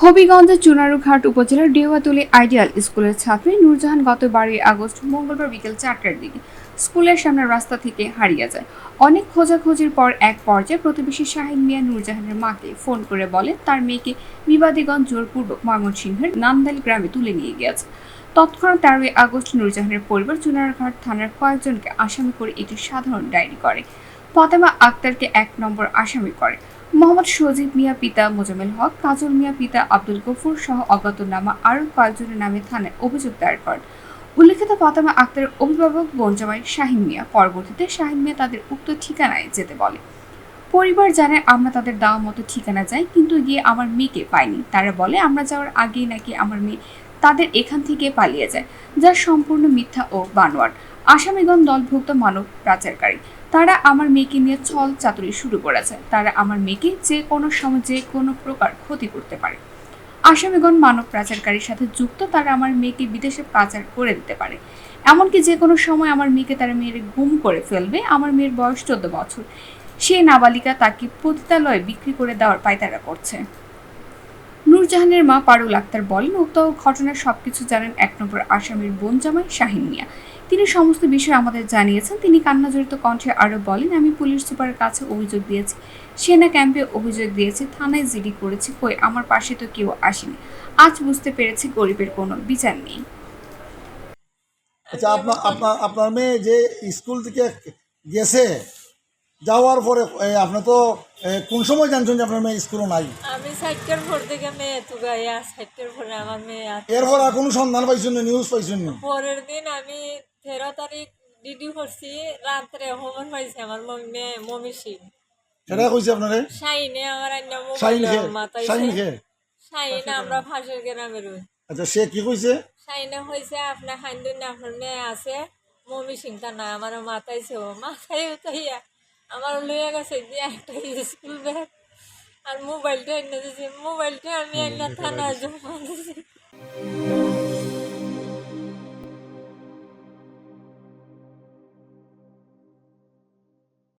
হবিগঞ্জের চুনারুঘাট উপজেলার ডেওয়াতুলি আইডিয়াল স্কুলের ছাত্রী নূরজাহান গত বারোই আগস্ট মঙ্গলবার বিকেল চারটার দিকে স্কুলের সামনের রাস্তা থেকে হারিয়ে যায়। অনেক খোঁজাখুঁজির পর এক পর্যায়ে প্রতিবেশী শাহিন মিয়া নূরজাহানের মাকে ফোন করে বলে, তার মেয়েকে বিবাদীগঞ্জ জোরপূর্বক ময়মনসিংহের নান্দাইল গ্রামে তুলে নিয়ে গিয়েছে। তৎক্ষণাৎ তেরোই আগস্ট নূরজাহানের পরিবার চুনারঘাট থানার কয়েকজনকে আসামি করে একটি সাধারণ ডায়েরি করে। ফাতেমা আক্তারকে এক নম্বর আসামি করে। মোহাম্মদ সজীব মিয়া পিতা মোজামেল হক, কাজল মিয়া পিতা আব্দুল গফুর সহ অজ্ঞাতনামা আরও কয়েকজনের নামে থানায় অভিযোগ দায়ের করেন। উল্লেখিত ফাতেমা আক্তারের অভিভাবক বনজামাই শাহিন মিয়া পরবর্তীতে শাহিন মিয়া তাদের উক্ত ঠিকানায় যেতে বলে। পরিবার জানায় আমরা তাদের দেওয়া মতো ঠিকানা যাই কিন্তু গিয়ে আমার মেয়েকে পাইনি। তারা বলে, আমরা যাওয়ার আগেই নাকি আমার মেয়ে তাদের এখান থেকে পালিয়ে যায় যা সম্পূর্ণ মিথ্যা ও বানোয়ার আসামিগণ দলভুক্ত মানব পাচারকারী। তারা আমার মেয়েকে নিয়ে ছল চাতুরি শুরু করেছে। তারা আমার মেয়েকে যে কোনো সময় যে কোনো প্রকার ক্ষতি করতে পারে। আসামিগণ মানব পাচারকারীর সাথে যুক্ত, তারা আমার মেয়েকে বিদেশে পাচার করে দিতে পারে। এমনকি যে কোনো সময় আমার মেয়েকে তারা মেয়ের গুম করে ফেলবে। আমার মেয়ের বয়স চোদ্দ বছর। সে নাবালিকা তাকে পতিতালয়ে বিক্রি করে দেওয়ার পায়তারা করছে। নূরজাহানের মা পারুল আক্তার বলেন, উক্ত ঘটনার সবকিছু জানেন এক নম্বর আসামির বোন জামাই শাহিন মিয়া। তিনি সমস্ত বিষয় আমাদের জানিয়েছেন। তিনি কান্নাজড়িত কণ্ঠে আরও বলেন আমি পুলিশ সুপারের কাছে অভিযোগ দিয়েছি। সেনা ক্যাম্পে অভিযোগ দিয়েছি থানায় জিডি করেছি। কই আমার পাশে তো কেউ আসেনি। আজ বুঝতে পেরেছি গরিবের কোনো বিচার নেই। আচ্ছা আপনার আপনার আপনার মেয়ে যে স্কুল থেকে গেছে যাওয়ার পরে আপনি তো কোন সময় জানছেন যে আপনার মেয়ে স্কুলে নাই? আমি সাইটের ভোর থেকে মেয়ে তুগাইয়া সাইটের ভোরে আমার মেয়ে এরপর আর কোনো সন্ধান পাইছেন না নিউজ পাইছেন না? পরের দিন আমি তেরো তারিখ ডিডি করছি রাত্রে খবর পাইছি আমার মম- মেয়ে মমি সিং সেটা কইছে আপনারে? শাইনে আমার শাইন মোবাইল মাথায় শাইন খে। শাইনে আমরা ফাঁসের গ্রামের। আচ্ছা সে কি কইছে? শাইনে হয়েছে আপনার খান্দুন আপনার মেয়ে আছে মমি সিং তা না আমার মাথায় ছিল। মাথায় উঠাইয়া আমার লইয়া গেছে যে একটা স্কুল ব্যাগ আর মোবাইলটা এনে দিয়েছে মোবাইলটা আমি একটা থানা জমা দিয়েছি